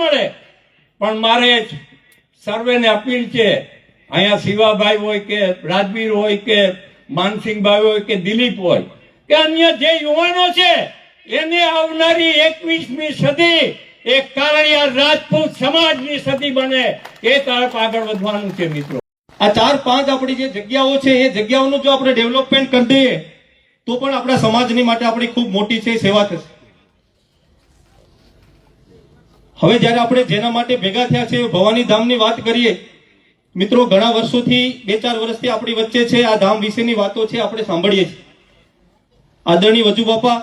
મળે. પણ મારે સર્વેને અપીલ છે, અહીંયા શિવાભાઈ હોય કે રાજવીર હોય કે માનસિંહભાઈ હોય કે દિલીપ હોય, કે અન્ય જે યુવાનો છે, એને આવનારી એકવીસમી સદી એક કારણિયા રાજપૂત સમાજની સદી બને. એ તરફ આગળ વધવાનું છે મિત્રો. આ ચાર પાંચ આપણી જે જગ્યાઓ છે, એ જગ્યાઓનું જો આપણે ડેવલપમેન્ટ કરી દઈએ, તો પણ આપણા સમાજની માટે આપણી ખૂબ મોટી છે, સેવા થશે. હવે જ્યારે આપણે જેના માટે ભેગા થયા છે, ભવાની ધામની વાત કરીએ, મિત્રો, ઘણા વર્ષોથી બે ચાર વર્ષથી આપણી વચ્ચે છે, આ ધામ વિશેની વાતો છે, આપણે સાંભળીએ છીએ. આદરણીય વજુ બાપા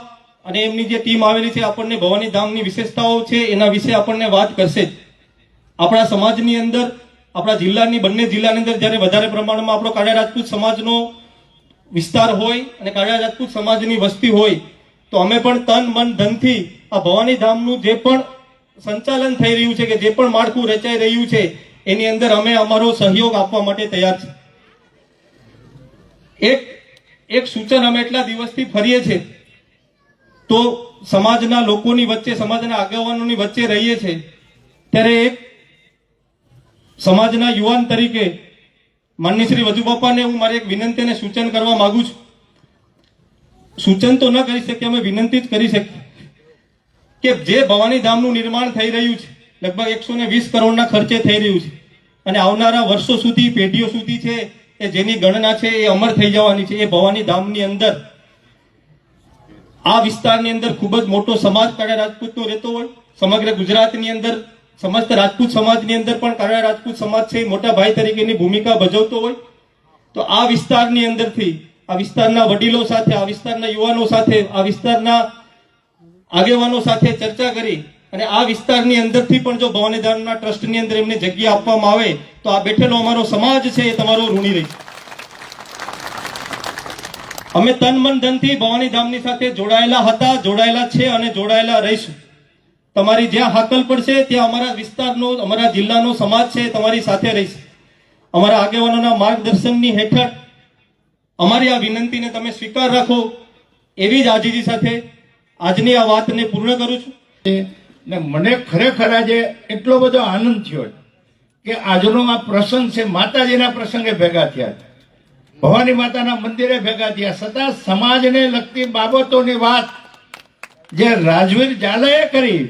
અને એમની જે ટીમ આવેલી છે, આપણને ભવાની ધામની વિશેષતાઓ છે, એના વિશે આપણને વાત કરશે. આપણા સમાજની અંદર, આપણા જિલ્લાની, બંને જિલ્લાની અંદર જ્યારે વધારે પ્રમાણમાં આપણો કાળા રાજપૂત સમાજનો વિસ્તાર હોય અને કાળા રાજપૂત સમાજની વસ્તી હોય, તો અમે પણ તન, મન, ધનથી આ ભવાની ધામનું જે પણ સંચાલન થઈ રહ્યું છે કે જે પણ માળખું રચાઈ રહ્યું છે, એની અંદર અમે અમારો સહયોગ આપવા માટે તૈયાર છે એક એક સૂચન અમે એટલા દિવસથી ફરીએ છીએ. તો સમાજના લોકોની વચ્ચે, સમાજના આગેવાનોની વચ્ચે રહીએ છીએ. ત્યારે એક સમાજના યુવાન તરીકે માનની શ્રી વજુબાપાને હું મારી એક વિનંતી અને સૂચન કરવા માંગુ છું. સૂચન તો ન કરી શકીએ, અમે વિનંતી જ કરી શકીએ. કે જે ભવાની ધામનું નિર્માણ થઈ રહ્યું છે, લગભગ એકસો ને વીસ કરોડના ખર્ચે થઈ રહ્યું છે. અને આવનારા વર્ષો સુધી, પેઢીઓ સુધી છે, એ જેની ગણના છે, એ અમર થઈ જવાની છે. એ ભવાની ધામની અંદર આ વિસ્તારની અંદર ખૂબ જ મોટો સમાજ કાળા રાજપૂતનો રહેતો હોય. સમગ્ર ગુજરાતની અંદર, સમસ્ત રાજપૂત સમાજની અંદર પણ કાળા રાજપૂત સમાજ છે મોટા ભાઈ તરીકેની ભૂમિકા ભજવતો હોય. તો આ વિસ્તારની અંદરથી, આ વિસ્તારના વડીલો સાથે, આ વિસ્તારના યુવાનો સાથે, આ વિસ્તારના આગેવાનો સાથે ચર્ચા કરી અને આ વિસ્તારની અંદરથી પણ જો ભવાની ધામના ટ્રસ્ટની અંદર એમને જગ્યા આપવામાં આવે, તો આ બેઠેલો અમારો સમાજ છે એ તમારો ઋણી રહી અમે તન મન ધનથી ભવાની ધામની સાથે જોડાયેલા હતા, જોડાયેલા છે અને જોડાયેલા રહીશું. તમારી જ્યાં હાકલ પડશે, ત્યાં અમારા વિસ્તારનો, અમારા જિલ્લાનો સમાજ છે તમારી સાથે રહીશ. અમારા આગેવાનોના માર્ગદર્શનની હેઠળ અમારી આ વિનંતીને તમે સ્વીકાર રાખો એવી જ આજીજી સાથે આજની આ વાતને પૂર્ણ કરું છું. ને મને ખરેખર આજે એટલો બધો આનંદ થયો કે આજનો આ પ્રસંગ છે, માતાજીના પ્રસંગે ભેગા થયા ભવાની માતાના મંદિરે ભેગા થયા. છતાં સમાજને લગતી બાબતોની વાત જે રાજવીર ઝાલાએ કરી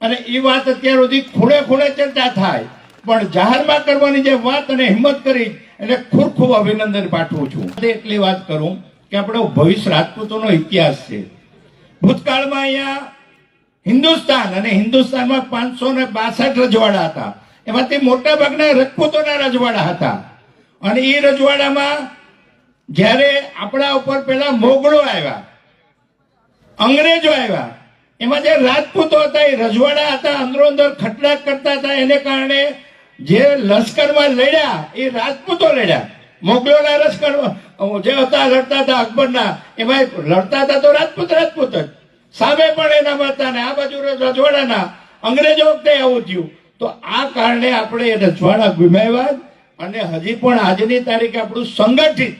અને એ વાત અત્યાર સુધી ખૂણે ખૂણે ચર્ચા થાય. પણ જાહેરમાં કરવાની જે વાત અને હિંમત કરી એને ખૂબ ખૂબ અભિનંદન પાઠવું છું. એટલી વાત કરું કે આપણો ભવિષ્ય રાજપૂતોનો ઇતિહાસ છે. ભૂતકાળમાં અહીંયા હિન્દુસ્તાન અને હિન્દુસ્તાનમાં પાંચસો ને બાસઠ રજવાડા હતા. એમાંથી મોટા ભાગના રજપૂતોના રજવાડા હતા. અને એ રજવાડામાં જ્યારે આપણા ઉપર પેલા મોગળો આવ્યા, અંગ્રેજો આવ્યા, એમાં જે રાજપૂતો હતા, એ રજવાડા હતા, અંદરો અંદર ખટડાટ કરતા હતા, એને કારણે જે લશ્કરમાં લડ્યા, એ રાજપૂતો લડ્યા. મોગલોના લશ્કર જે હતા, લડતા હતા અકબરના એમાં લડતા હતા તો રાજપૂત રાજપૂત જ. સામે પણ એના હતા ને આ બાજુ રજવાડાના અંગ્રેજો વખતે આવું થયું. તો આ કારણે આપણે એ રજવાડા ગુમાવ્યા અને હજી પણ આજની તારીખે આપણું સંગઠિત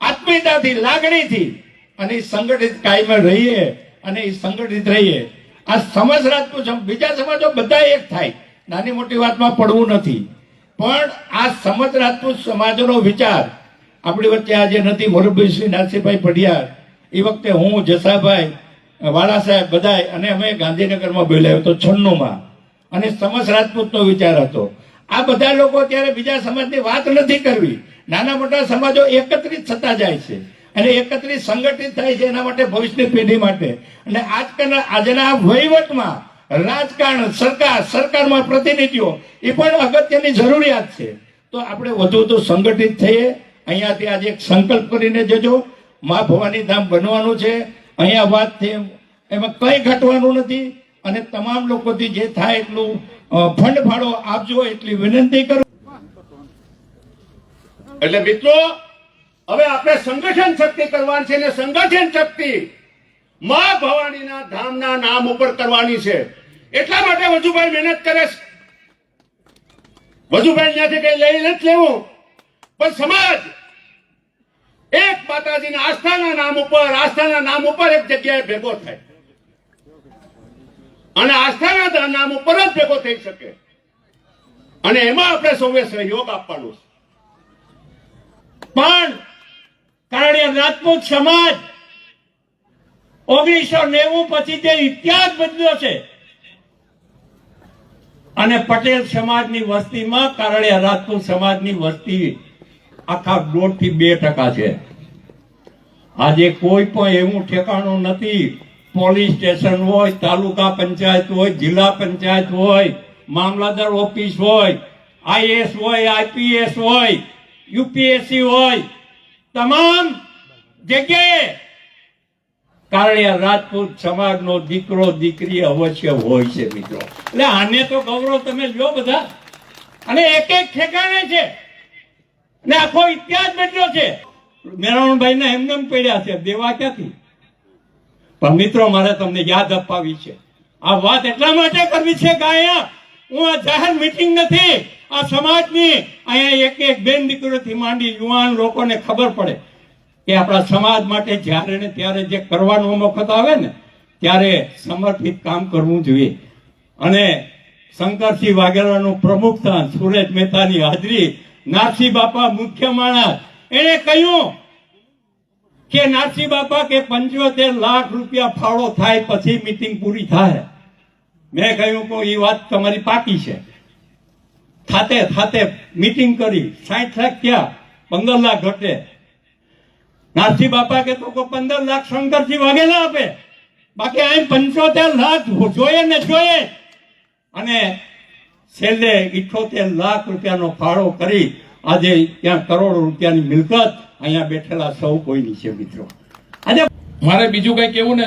આત્મીયતાથી, લાગણીથી અને સંગઠિત કાયમ રહીએ અને એ સંગઠિત રહીએ. આ સમજ રાજપૂત બીજા સમાજો બધા એક થાય. નાની મોટી વાતમાં પડવું નથી. પણ આ સમજ રાજપૂત સમાજનો વિચાર આપણી વચ્ચે આજે નથી મોરબી શ્રી નાસીભાઈ પઢિયાર. એ વખતે હું, જસાભાઈ, વાળા સાહેબ બધાય અને અમે ગાંધીનગરમાં બોલાયો તો છન્નુંમાં. અને સમસ રાજપૂતનો વિચાર હતો. આ બધા લોકો અત્યારે બીજા સમાજની વાત નથી કરવી. નાના મોટા સમાજો એકત્રિત થતા જાય છે. અને એકત્રિત સંગઠિત થાય છે એના માટે ભવિષ્યની પેઢી માટે. અને આજકાલના, આજના વહીવટમાં રાજકારણ, સરકાર, સરકારમાં પ્રતિનિધિઓ, એ પણ અગત્યની જરૂરિયાત છે. તો આપણે વધુ વધુ સંગઠિત થઈએ અહીંયાથી આજે એક સંકલ્પ કરીને જજો. મા ભવાની ધામ બનવાનું છે. અહીંયા વાત છે એમાં કંઈ ઘટવાનું નથી. અને તમામ લોકોથી જે થાય એટલું ફંડ ફાળો આપજો એટલી વિનંતી કરું. એટલે મિત્રો, હવે આપણે સંગઠન શક્તિ કરવાની છે અને સંગઠન શક્તિ મા ભવાનીના ધામના નામ ઉપર કરવાની છે. એટલા માટે વજુભાઈ મહેનત કરે વજુભાઈ ત્યાંથી કઈ લઈ નથી લેવું. પણ સમાજ, એક માતાજીના આસ્થાના નામ ઉપર, આસ્થાના નામ ઉપર એક જગ્યાએ ભેગો થાય. અને આસ્થાના નામ ઉપર જ ભેગો થઈ શકે. અને એમાં આપણે સૌએ સહયોગ આપવાનો પણ કારણિયા રાજપૂત સમાજ ઓગણીસો નેવું પછી જે ઇતિહાસ બદલ્યો છે, અને પટેલ સમાજની વસ્તીમાં કારણે રાજપૂત સમાજની વસ્તી આખા દોઢથી બે ટકા છે. આજે કોઈ પણ એવું ઠેકાણું નથી. પોલીસ સ્ટેશન હોય, તાલુકા પંચાયત હોય, જિલ્લા પંચાયત હોય મામલાદાર ઓફિસ હોય, આઈએસ હોય, આઈપીએસ હોય, યુપીએસસી હોય, તમામ જગ્યાએ. કારણિયા રાજપૂત સમાજનો દીકરો, દીકરી અવશ્ય હોય છે, મિત્રો. એટલે આને તો ગૌરવ તમે જો બધા. અને એક એક ઠેકાણે છે. ને આખો ઇતિહાસ બેઠો છે. મેરાણભાઈ ને એમને પડ્યા છે. દેવા ક્યાંથી? પણ મિત્રો, મારે તમને યાદ અપાવી છે. આ વાત એટલા માટે કરવી છે કે અહીંયા હું આ જાહેર મીટિંગ નથી, આ સમાજની અહીંયા એક એક બેન દીકરીઓથી માંડી યુવાન લોકોને ખબર પડે કે આપણા સમાજ માટે જ્યારે ને ત્યારે જે કરવાનો વખત આવે ને, ત્યારે સમર્પિત કામ કરવું જોઈએ. અને શંકરસિંહ વાઘેલાનું પ્રમુખ સ્થાન સુરેશ મહેતાની હાજરી નારસિંહ બાપા મુખ્ય માણસ. એને કહ્યું કે નારસિંહ બાપા કે પંચોતેર લાખ રૂપિયા ફાળો થાય પછી મીટિંગ પૂરી થાય. મેં કહ્યું કે એ વાત તમારી પાકી છે. થાતે થાતે મિટિંગ કરી. સાઠ લાખ ક્યાં પંદર લાખ ઘટે. નારસી બાપા કે તો પંદર લાખ શંકરજી વાઘેલા આપે. બાકી અહીં પંચોતેર લાખ જોઈએ ને જોઈએ અને છેલ્લે ઇઠોતેર લાખ રૂપિયાનો ફાળો કરી આજે ત્યાં કરોડો રૂપિયાની મિલકત અહીંયા બેઠેલા સૌ કોઈની છે મિત્રો. આજે મારે બીજું કઈ કેવું ને,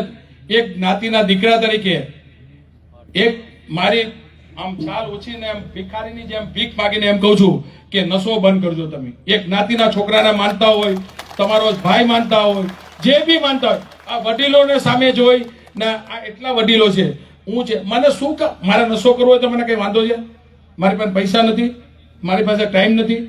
એક જ્ઞાતિના દીકરા તરીકે એક મારી આમ ચાલ ઉછીને એમ ભિખારીની જેમ ભીખ માગીને એમ કહું છું કે નશો બંધ કરજો તમે. એક જ્ઞાતિના છોકરાને માનતા હોય, તમારો ભાઈ માનતા હોય, જે બી માનતા હોય, આ વડીલોને સામે જોઈ ને આ એટલા વડીલો છે હું છે મને શું મારે નશો કરવો હોય તો મને કઈ વાંધો છે? મારી પાસે પૈસા નથી, મારી પાસે ટાઈમ નથી.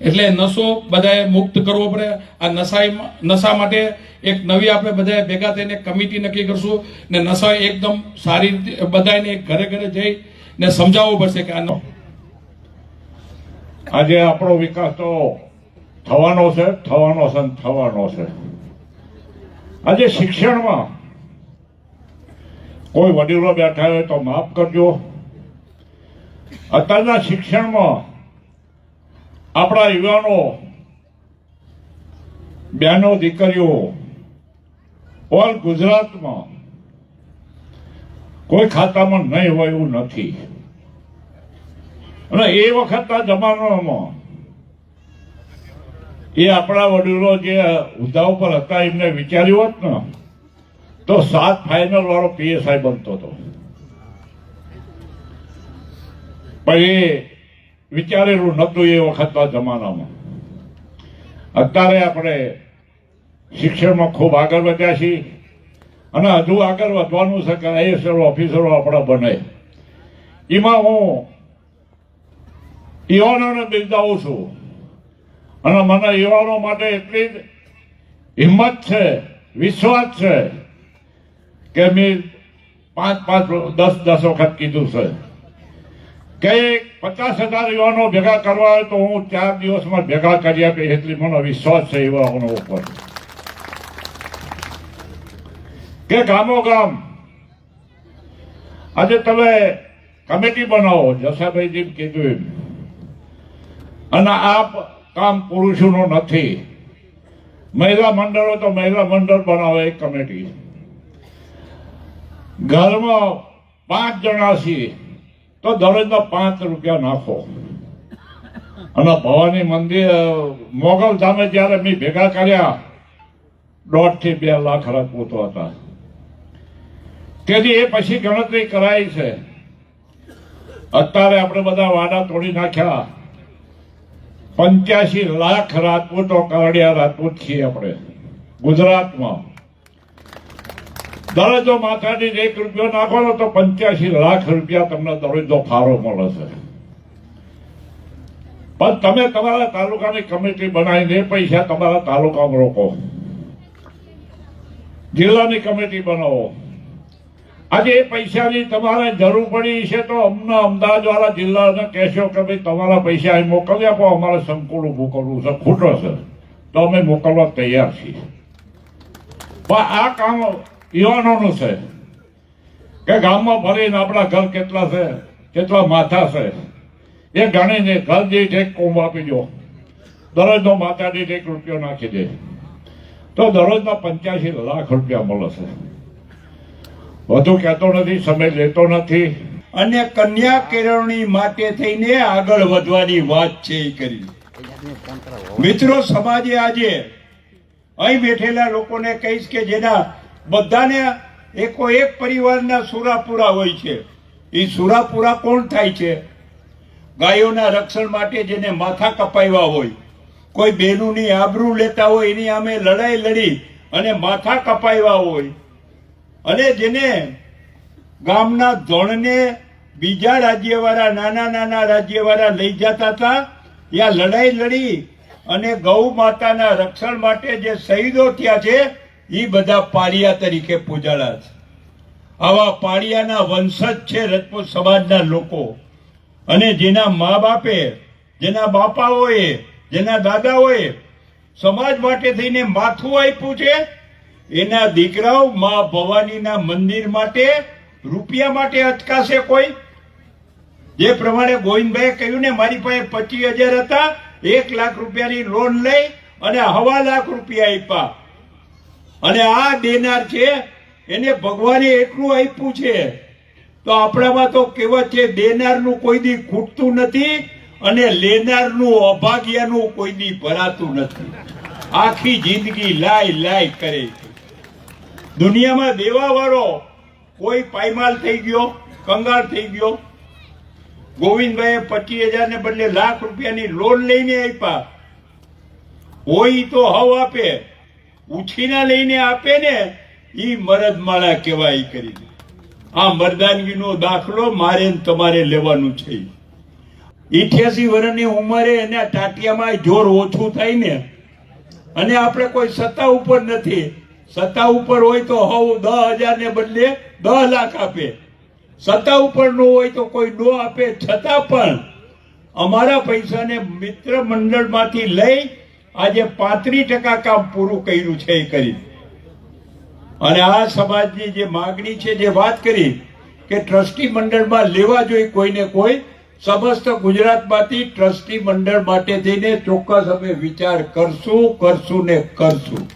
એટલે નશો બધાએ મુક્ત કરવો પડે. આ નશાઈ નશા માટે એક નવી આપણે બધાએ ભેગા થઈને કમિટી નક્કી કરશું ને નશા એકદમ સારી રીતે બધાને ઘરે ઘરે જઈ ને સમજાવવું પડશે કે આનો આજે આપણો વિકાસ તો થવાનો છે થવાનો છે થવાનો છે. આજે શિક્ષણમાં કોઈ વડીલો બેઠા હોય તો માફ કરજો. અત્યારના શિક્ષણમાં આપણા યુવાનો, બહેનો, દીકરીઓ, ઓલ ગુજરાતમાં કોઈ ખાતામાં નહીં હોય એવું નથી. અને એ વખતના જમાનામાં એ આપણા વડીલો જે હોદ્દા ઉપર હતા, એમને વિચાર્યું હોત ને તો સાત ફાઇનલ વાળો પીએસઆઈ બનતો હતો. એ વિચારેલું નતું એ વખતના જમાનામાં. અત્યારે આપણે શિક્ષણમાં ખૂબ આગળ વધ્યા છીએ અને હજુ આગળ વધવાનું છે કે આઈએસએલ ઓફિસરો આપણા બને. એમાં હું યુવાનોને બિરદાવું છું. અને મને યુવાનો માટે એટલી જ હિંમત છે, વિશ્વાસ છે કે મેં પાંચ પાંચ, દસ દસ વખત કીધું છે. કે પચાસ હજાર યુવાનો ભેગા કરવા હોય તો હું ચાર દિવસમાં ભેગા કરી આપી એટલી મને વિશ્વાસ છે યુવાઓનો ઉપર. કે ગામો ગામ, આજે તમે કમિટી બનાવો જસાભાઈજી કીધું એમ. અને આ કામ પુરુષોનું નથી. મહિલા મંડળો તો મહિલા મંડળ બનાવે એક કમિટી. ઘરમાં પાંચ જણા છીએ, તો દરરોજના પાંચ રૂપિયા નાખો. અને ભવાની મંદિર મોગલ ધામે જ્યારે મેં ભેગા કર્યા દોઢથી બે લાખ રાજપૂતો હતા. તેથી એ પછી ગણતરી કરાઈ છે. અત્યારે આપણે બધા વાડા તોડી નાખ્યા. પંચ્યાસી લાખ રાજપૂતો કાવડિયા રાજપૂત છીએ આપણે, ગુજરાતમાં. દરજ્જો માથાની એક રૂપિયો નાખો ને તો પંચ્યાસી લાખ રૂપિયા તમને દરજ્જો ફાળો મળે છે. પણ તમે તમારા તાલુકાની કમિટી બનાવીને એ પૈસા તમારા તાલુકામાં રોકો. જિલ્લાની કમિટી બનાવો. આજે એ પૈસાની તમારે જરૂર પડી છે તો અમને અમદાવાદ વાળા જિલ્લાને કહેશો કે ભાઈ તમારા પૈસા અહીં મોકલી આપો, અમારે સંકુલ ઊભું કરવું છે, ખોટો છે. તો અમે મોકલવા તૈયાર છીએ. પણ આ કામ યુવાનોનું છે. કે ગામમાં ફરીને આપણા ઘર કેટલા છે, કેટલા માથા છે. એ ગણીને ઘર દીઠ એક કોમ આપી દો. દરરોજનો માથા દીઠ એક રૂપિયો નાખી દે. તો દરરોજના પંચ્યાસી લાખ રૂપિયા મળે છે. વધુ કહેતો નથી, સમય લેતો નથી. અને કન્યા કેળવણી માટે થઈને આગળ વધવાની વાત છે એ કરી. મિત્રો, સમાજે આજે અહીં બેઠેલા લોકોને કહીશ કે જેના બધાને એકો એક પરિવારના સુરાપુરા હોય છે. એ સુરાપુરા કોણ થાય છે? ગાયોના રક્ષણ માટે જેને માથા કપાવ્યા હોય. કોઈ બહેનોની આબરૂ લેતા હોય, એની સામે લડાઈ લડી અને માથા કપાવ્યા હોય. અને જેને ગામના ધોણને બીજા રાજ્યવાળા, નાના નાના રાજ્યવાળા લઈ જતા હતા, ત્યાં લડાઈ લડી અને ગૌ માતાના રક્ષણ માટે જે શહીદો થયા છે એ બધા પાળિયા તરીકે પૂજાળા છે. આવા પાળિયાના વંશજ છે રજપૂત સમાજના લોકો. અને જેના મા બાપે, જેના બાપાઓએ, જેના દાદાઓએ સમાજ માટે થઈને માથું આપ્યું છે, એના દીકરાઓ મા ભવાનીના મંદિર માટે રૂપિયા માટે અટકાશે કોઈ? જે પ્રમાણે ગોવિંદભાઈએ કહ્યું ને, મારી પાસે પચીસ હજાર હતા, એક લાખ રૂપિયાની લોન લઈ અને હવા લાખ રૂપિયા આપ્યા. અને આ દેનાર છે, એને ભગવાને એટલું આપ્યું છે. તો આપણામાં તો કહેવત છે, દેનારનું કોઈ દી ખૂટતું નથી અને લેનારનું અભાગ્યનું કોઈ દી ભરાતું નથી. આખી જિંદગી લાય લાય કરે દુનિયામાં દેવાવાળો કોઈ પાયમાલ થઈ ગયો, કંગાળ થઈ ગયો. ગોવિંદભાઈએ પચીસ હજાર ને બદલે લાખ રૂપિયાની લોન લઈને આપ્યા. હોય તો હવ આપે. ઉછીના લઈને આપે ને, ઈ મરદમાળા કહેવાય ઈ કરી આ મરદાનગીનો દાખલો મારે તમારે લેવાનું છે. ઇઠ્યાસી વર્ષની ઉંમરે એના ટાટિયામાં જોર ઓછું થાય ને, અને આપણે કોઈ સત્તા ઉપર નથી. સત્તા ઉપર હોય તો હવ દસ હજાર ને બદલે દસ લાખ આપે. સત્તા ઉપર નો હોય તો કોઈ નો આપે. છતાં પણ અમારા પૈસાને મિત્ર મંડળમાંથી લઈ આજે પાંત્રીસ ટકા કામ પૂરું કર્યું છે એ કરી. અને આ સમાજની જે માગણી છે જે વાત કરી કે ટ્રસ્ટી મંડળમાં લેવા જોઈએ કોઈને કોઈ, સમસ્ત ગુજરાતમાંથી ટ્રસ્ટી મંડળ માટે થઈને ચોક્કસ અમે વિચાર કરશું કરશું ને કરશું.